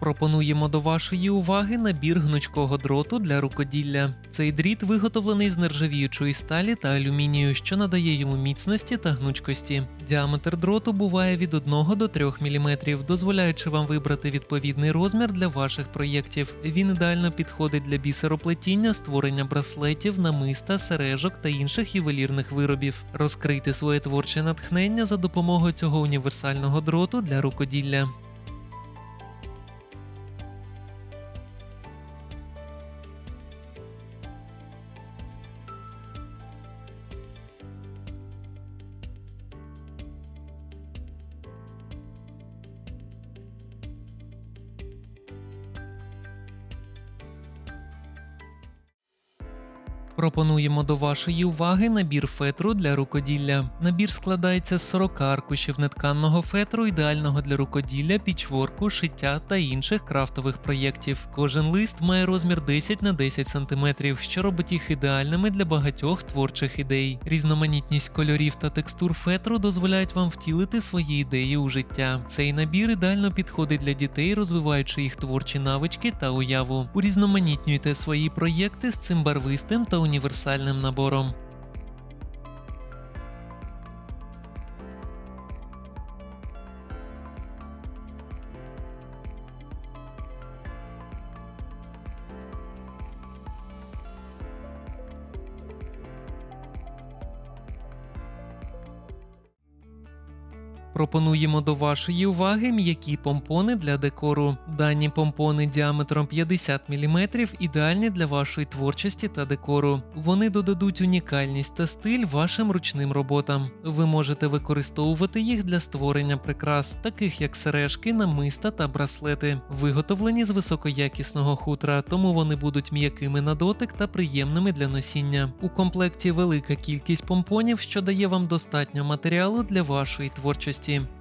Пропонуємо до вашої уваги набір гнучкого дроту для рукоділля. Цей дріт виготовлений з нержавіючої сталі та алюмінію, що надає йому міцності та гнучкості. Діаметр дроту буває від 1 до 3 мм, дозволяючи вам вибрати відповідний розмір для ваших проєктів. Він ідеально підходить для бісероплетіння, створення браслетів, намиста, сережок та інших ювелірних виробів. Розкрийте своє творче натхнення за допомогою цього універсального дроту для рукоділля. Пропонуємо до вашої уваги набір фетру для рукоділля. Набір складається з 40 аркушів нетканного фетру, ідеального для рукоділля, пічворку, шиття та інших крафтових проєктів. Кожен лист має розмір 10 на 10 см, що робить їх ідеальними для багатьох творчих ідей. Різноманітність кольорів та текстур фетру дозволяють вам втілити свої ідеї у життя. Цей набір ідеально підходить для дітей, розвиваючи їх творчі навички та уяву. Урізноманітнюйте свої проєкти з цим барвистим та універсальним набором. Пропонуємо до вашої уваги м'які помпони для декору. Дані помпони діаметром 50 мм ідеальні для вашої творчості та декору. Вони додадуть унікальність та стиль вашим ручним роботам. Ви можете використовувати їх для створення прикрас, таких як сережки, намиста та браслети, виготовлені з високоякісного хутра, тому вони будуть м'якими на дотик та приємними для носіння. У комплекті велика кількість помпонів, що дає вам достатньо матеріалу для вашої творчості можливості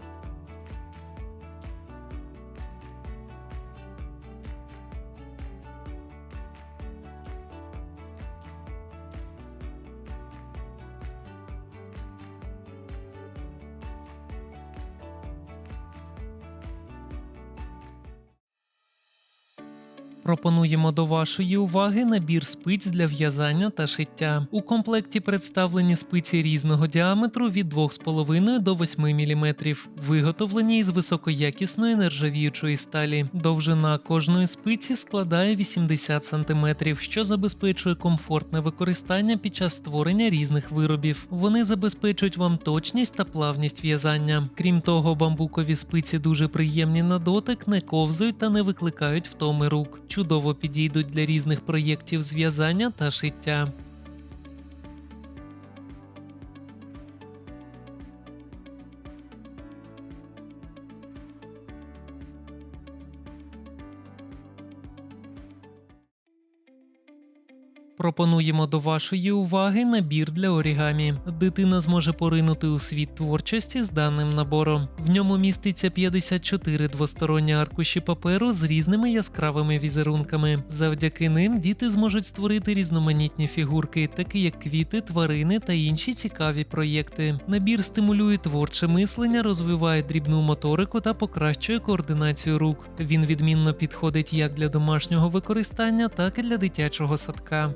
Пропонуємо до вашої уваги набір спиць для в'язання та шиття. У комплекті представлені спиці різного діаметру від 2,5 до 8 мм, виготовлені із високоякісної нержавіючої сталі. Довжина кожної спиці складає 80 см, що забезпечує комфортне використання під час створення різних виробів. Вони забезпечують вам точність та плавність в'язання. Крім того, бамбукові спиці дуже приємні на дотик, не ковзають та не викликають втоми рук. Чудово підійдуть для різних проєктів зв'язання та шиття. Пропонуємо до вашої уваги набір для орігамі. Дитина зможе поринути у світ творчості з даним набором. В ньому міститься 54 двосторонні аркуші паперу з різними яскравими візерунками. Завдяки ним діти зможуть створити різноманітні фігурки, такі як квіти, тварини та інші цікаві проєкти. Набір стимулює творче мислення, розвиває дрібну моторику та покращує координацію рук. Він відмінно підходить як для домашнього використання, так і для дитячого садка.